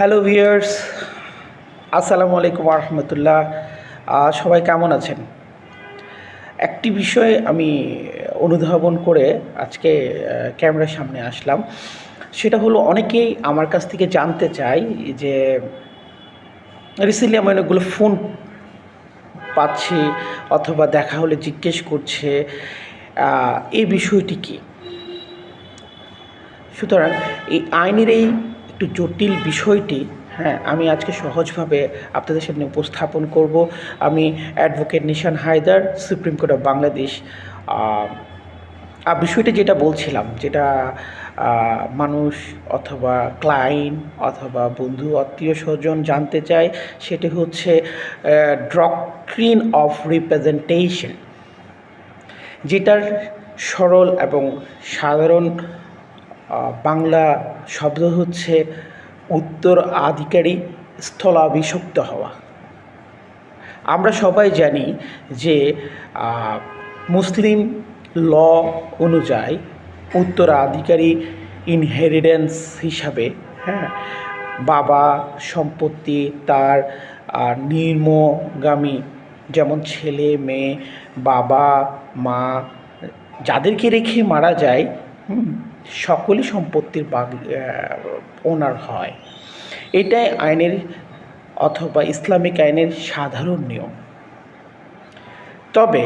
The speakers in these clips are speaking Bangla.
হ্যালো ভিউয়ার্স, আসসালামু আলাইকুম রহমতুল্লাহ সবাই কেমন আছেন? একটি বিষয় আমি অনুধাবন করে আজকে ক্যামেরার সামনে আসলাম। সেটা হলো অনেকেই আমার কাছ থেকে জানতে চায় যে রিসেন্টলি আমি অনেকগুলো ফোন পাচ্ছি অথবা দেখা হলে জিজ্ঞেস করছে এই বিষয়টি কী? সুতরাং এই আইনের এই একটু জটিল বিষয়টি হ্যাঁ আমি আজকে সহজভাবে আপনাদের সামনে উপস্থাপন করব। আমি advocate Nishan Haidar supreme court of Bangladesh আর বিষয়টি যেটা বলছিলাম, যেটা মানুষ অথবা ক্লায়েন্ট অথবা বন্ধু, আত্মীয় স্বজন জানতে চায়, সেটি হচ্ছে ড্রক্ট্রিন অফ রিপ্রেজেন্টেশন যেটার সরল এবং সাধারণ বাংলা শব্দ হচ্ছে উত্তর আধিকারী স্থলাভিষিক্ত হওয়া। আমরা সবাই জানি যে মুসলিম ল অনুযায়ী উত্তরাধিকারী ইনহেরিডেন্স হিসাবে হ্যাঁ বাবা সম্পত্তি, তার নির্মগামী যেমন ছেলে, মেয়ে, বাবা, মা, যাদেরকে রেখে মারা যায় সকলই সম্পত্তির বাগ ওনার হয়। এটাই আইনের অথবা ইসলামিক আইনের সাধারণ নিয়ম। তবে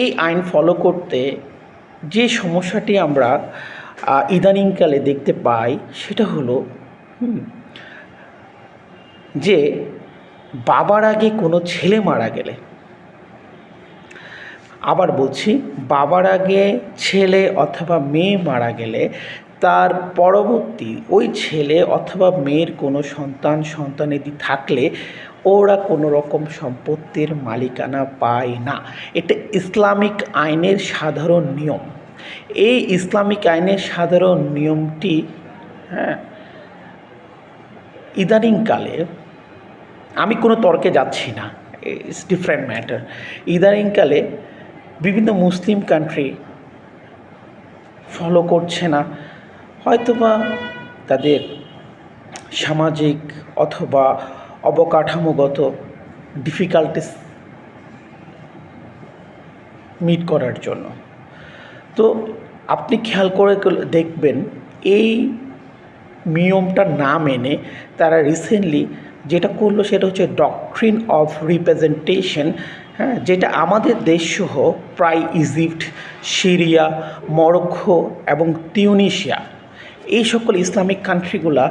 এই আইন ফলো করতে যে সমস্যাটি আমরা ইদানিংকালে দেখতে পাই, সেটা হলো যে বাবার আগে কোনো ছেলে মারা গেলে আবার বলছি, বাবার আগে ছেলে অথবা মেয়ে মারা গেলে তার পরবর্তী ওই ছেলে অথবা মেয়ের কোনো সন্তান, সন্তানেদি থাকলে ওরা কোনো রকম সম্পত্তির মালিকানা পায় না। এটা ইসলামিক আইনের সাধারণ নিয়ম। এই ইসলামিক আইনের সাধারণ নিয়মটি হ্যাঁ ইদানিংকালে আমি কোনো তর্কে যাচ্ছি না ইটস ডিফারেন্ট ম্যাটার ইদানিংকালে বিভিন্ন মুসলিম কান্ট্রি ফলো করছে না। হয়তোবা তাদের সামাজিক অথবা অবকাঠামোগত ডিফিকাল্টিস মিট করার জন্য। তো আপনি খেয়াল করে দেখবেন, এই নিয়মটা না মেনে তারা রিসেন্টলি যেটা করল সেটা হচ্ছে ডকট্রিন অফ রিপ্রেজেন্টেশন হ্যাঁ যেটা আমাদের দেশসহ প্রায় ইজিপ্ট, সিরিয়া, মরক্কো এবং তিউনিশিয়া, এই সকল ইসলামিক কান্ট্রিগুলা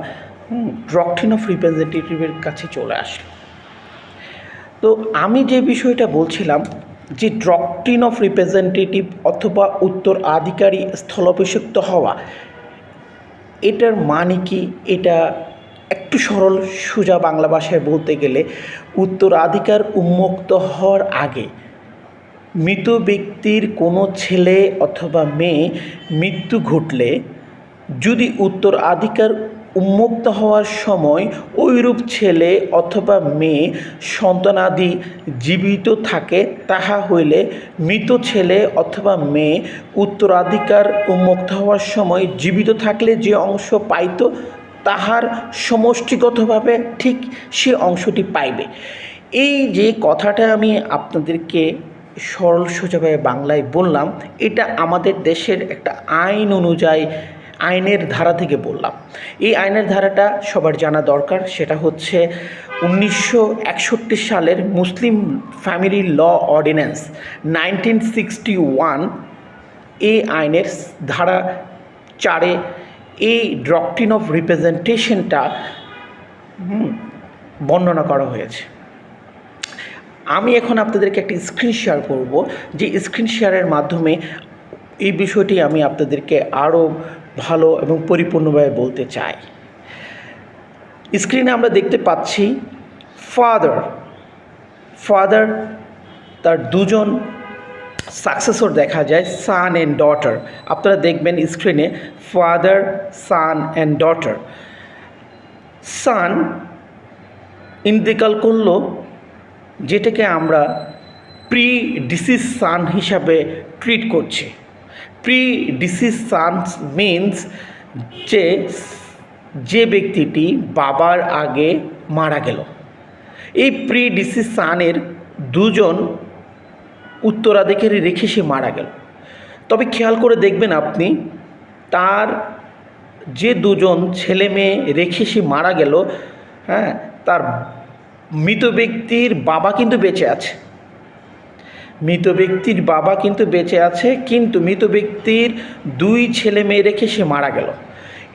ডকট্রিন অফ রিপ্রেজেন্টেটিভের কাছে চলে আসে তো আমি যে বিষয়টা বলছিলাম যে ডক্ট্রিন অফ রিপ্রেজেন্টেটিভ অথবা উত্তর আধিকারী স্থলাভিষিক্ত হওয়া, এটার মানে কি? এটা একটু সরল সোজা বাংলা ভাষায় বলতে গেলে, উত্তরাধিকার উন্মুক্ত হওয়ার আগে মৃত ব্যক্তির কোনো ছেলে অথবা মেয়ে মৃত্যু ঘটলে, যদি উত্তরাধিকার উন্মুক্ত হওয়ার সময় ওইরূপ ছেলে অথবা মেয়ে সন্তানাদি জীবিত থাকে, তাহা হইলে মৃত ছেলে অথবা মেয়ে উত্তরাধিকার উন্মুক্ত হওয়ার সময় জীবিত থাকলে যে অংশ পাইত তাহার সমষ্টিগতভাবে ঠিক সে অংশটি পাইবে। এই যে কথাটা আমি আপনাদেরকে সরল সোজাভাবে বাংলায় বললাম, এটা আমাদের দেশের একটা আইন অনুযায়ী, আইনের ধারা থেকে বললাম। এই আইনের ধারাটা সবার জানা দরকার, সেটা হচ্ছে উনিশশো একষট্টি সালের Muslim family law ordinance nineteen sixty one এই আইনের ধারা চারে এই ডক্ট্রিন অফ রিপ্রেজেন্টেশনটা বর্ণনা করা হয়েছে। আমি এখন আপনাদেরকে একটি স্ক্রিন শেয়ার করব, যে স্ক্রিন শেয়ারের মাধ্যমে এই বিষয়টি আমি আপনাদেরকে আরও ভালো এবং পরিপূর্ণভাবে বলতে চাই। স্ক্রিনে আমরা দেখতে পাচ্ছি ফাদার ফাদার তার দুজন সাকসেসর দেখা যায় সান অ্যান্ড ডটার আপনারা দেখবেন স্ক্রিনে father son and daughter son ইন্তেকাল করল, যেটাকে আমরা প্রি ডিসিজ সান হিসাবে ট্রিট করছি। প্রি ডিসিজ সান মিনস যে যে ব্যক্তিটি বাবার আগে মারা গেল। এই প্রি ডিসিজ সানের দুজন উত্তরাধিকারী রেখে সে মারা গেল। তবে খেয়াল করে দেখবেন আপনি, তার যে দুজন ছেলে মেয়ে রেখে সে মারা গেল হ্যাঁ তার মৃত ব্যক্তির বাবা কিন্তু বেঁচে আছে। মৃত ব্যক্তির বাবা কিন্তু বেঁচে আছে, কিন্তু মৃত ব্যক্তির দুই ছেলে মেয়ে রেখে সে মারা গেল।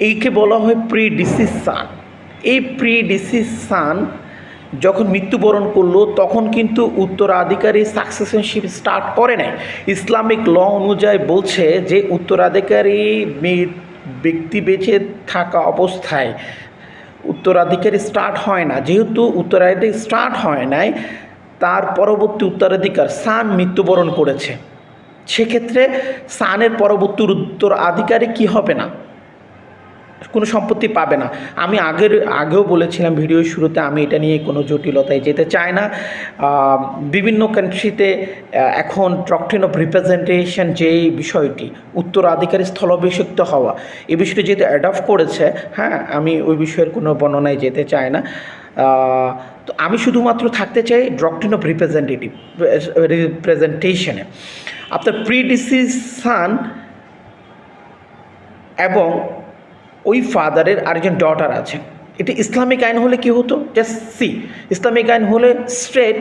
এইকে বলা হয় প্রি ডিসিজ সান এই প্রি ডিসিজ সান যখন মৃত্যুবরণ করল, তখন কিন্তু উত্তরাধিকারী সাকসেশনশিপ স্টার্ট করে নাই। ইসলামিক ল অনুযায়ী বলছে যে, উত্তরাধিকারী ব্যক্তি বেঁচে থাকা অবস্থায় উত্তরাধিকারী স্টার্ট হয় না। যেহেতু উত্তরাধিকারী স্টার্ট হয় নাই, তার পরবর্তী উত্তরাধিকার সান মৃত্যুবরণ করেছে। সেক্ষেত্রে সানের পরবর্তী উত্তরাধিকারী কি হবে না? কোনো সম্পত্তি পাবে না। আমি আগের, আগেও বলেছিলাম ভিডিওর শুরুতে আমি এটা নিয়ে কোনো জটিলতায় যেতে চাই না। বিভিন্ন কান্ট্রিতে এখন ডক্ট্রিন অফ রিপ্রেজেন্টেশন যেই বিষয়টি, উত্তরাধিকারী স্থলাভিষিক্ত হওয়া এই বিষয়টি যেহেতু অ্যাডপ্ট করেছে হ্যাঁ আমি ওই বিষয়ের কোনো বর্ণনায় যেতে চাই না। তো আমি শুধুমাত্র থাকতে চাই ডক্ট্রিন অফ রিপ্রেজেন্টেটিভ রিপ্রেজেন্টেশনে আপনার প্রিডিসিশন এবং ওই ফাদারের আরেকজন ডটার আছেন এটি ইসলামিক আইন হলে কি হতো? জাস্ট সি ইসলামিক আইন হলে স্ট্রেট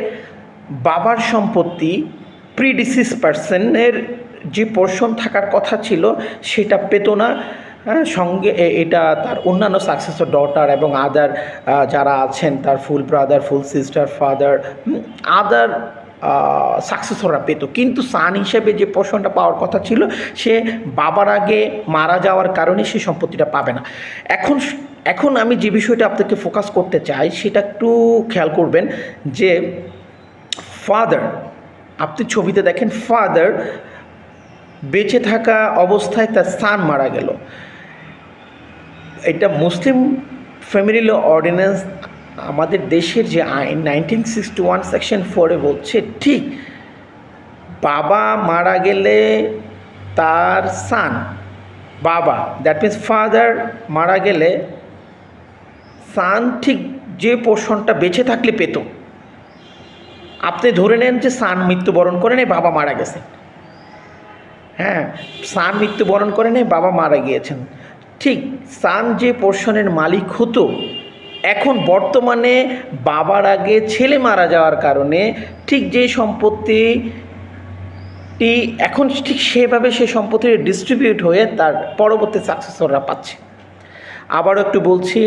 বাবার সম্পত্তি প্রিডিসিস পার্সনের যে পোর্শন থাকার কথা ছিল, সেটা পেত না। হ্যাঁ সঙ্গে এটা তার অন্যান্য সাকসেসর ডটার এবং আদার যারা আছেন, তার full brother full sister father other সাকসেসররা পেত। কিন্তু সান হিসেবে যে পোর্শনটা পাওয়ার কথা ছিল, সে বাবার আগে মারা যাওয়ার কারণে সে সম্পত্তিটা পাবে না। এখন এখন আমি যে বিষয়টা আপনাকে ফোকাস করতে চাই, সেটা একটু খেয়াল করবেন যে ফাদার আপনি ছবিতে দেখেন ফাদার বেঁচে থাকা অবস্থায় তার সান মারা গেল। এটা মুসলিম ফ্যামিলি অর্ডিন্যান্স আমাদের দেশের যে আইন নাইনটিন সিক্সটি ওয়ান সেকশন ফোরে বলছে, ঠিক বাবা মারা গেলে তার সান বাবা দ্যাট মিন্স ফাদার মারা গেলে সান ঠিক যে পোর্শনটা বেঁচে থাকলে পেত। আপনি ধরে নেন যে সান মৃত্যুবরণ করে নেই বাবা মারা গেছে হ্যাঁ সান মৃত্যুবরণ করে নেই বাবা মারা গিয়েছেন। ঠিক সান যে পোর্শনের মালিক হতো এখন বর্তমানে বাবার আগে ছেলে মারা যাওয়ার কারণে ঠিক যে সম্পত্তিটি এখন ঠিক সেভাবে সে সম্পত্তি ডিস্ট্রিবিউট হয়ে তার পরবর্তী সাকসেসররা পাচ্ছে। আবারও একটু বলছি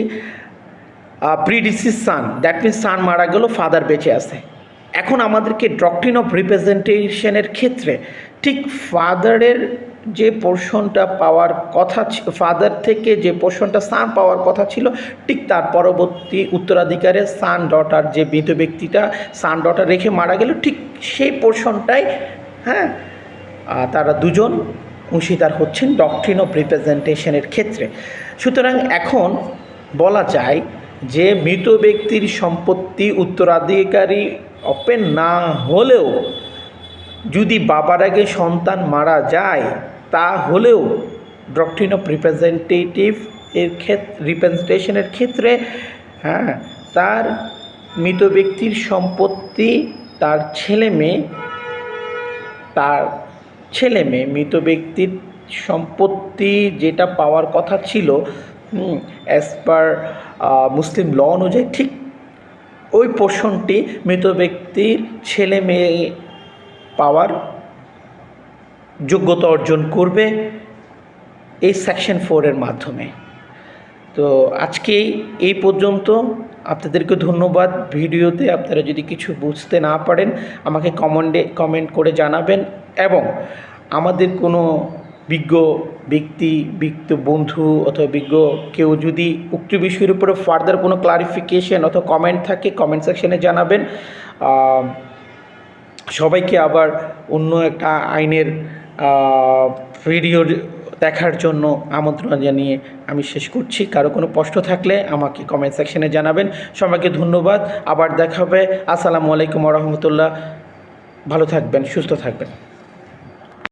প্রিডিসিস সান দ্যাট মিনস সান মারা গেল ফাদার বেঁচে আছে। এখন আমাদেরকে ডক্ট্রিন অফ রিপ্রেজেন্টেশনের ক্ষেত্রে ঠিক ফাদারের যে পোর্শনটা পাওয়ার কথা ফাদার থেকে যে পোর্শনটা সান পাওয়ার কথা ছিল, ঠিক তার পরবর্তী উত্তরাধিকারে সান ডটার যে মৃত ব্যক্তিটা সান ডটার রেখে মারা গেল, ঠিক সেই পোর্শনটাই হ্যাঁ তারা দুজন অংশীদার হচ্ছেন ডক্ট্রিন অফ রিপ্রেজেন্টেশনের ক্ষেত্রে। সুতরাং এখন বলা যায় যে মৃত ব্যক্তির সম্পত্তি উত্তরাধিকারী অপেন না হলেও যদি বাবার আগে সন্তান মারা যায়, তা হলেও ডক্ট্রিন অফ রিপ্রেজেন্টেটিভ এর ক্ষেত্রে রিপ্রেজেন্টেশনের ক্ষেত্রে হ্যাঁ তার মৃত ব্যক্তির সম্পত্তি, তার ছেলে মেয়ে, তার ছেলে মেয়ে মৃত ব্যক্তির সম্পত্তি যেটা পাওয়ার কথা ছিল অ্যাজ পার মুসলিম ল অনুযায়ী ঠিক ওই পোর্শনটি মৃত ব্যক্তির ছেলে মেয়ে পাওয়ার যোগ্যতা অর্জন করবে এই সেকশন ফোরের মাধ্যমে। তো আজকে এই পর্যন্ত আপনাদেরকে ধন্যবাদ। ভিডিওতে আপনারা যদি কিছু বুঝতে না পারেন, আমাকে কমেন্টে কমেন্ট করে জানাবেন এবং আমাদের কোনো বিজ্ঞ ব্যক্তি বিজ্ঞ বন্ধু অথবা বিজ্ঞ কেউ যদি উক্ত বিষয়ের উপরে ফার্দার কোনো ক্লারিফিকেশন অথবা কমেন্ট থাকে কমেন্ট সেকশনে জানাবেন। সবাইকে আবার অন্য একটা আইনের ভিডিও দেখার জন্য আমন্ত্রণ জানিয়ে আমি শেষ করছি। কারও কোনো প্রশ্ন থাকলে আমাকে কমেন্ট সেকশনে জানাবেন। সবাইকে ধন্যবাদ। আবার দেখা হবে। আসসালামু আলাইকুম রহমতুল্লাহ। ভালো থাকবেন, সুস্থ থাকবেন।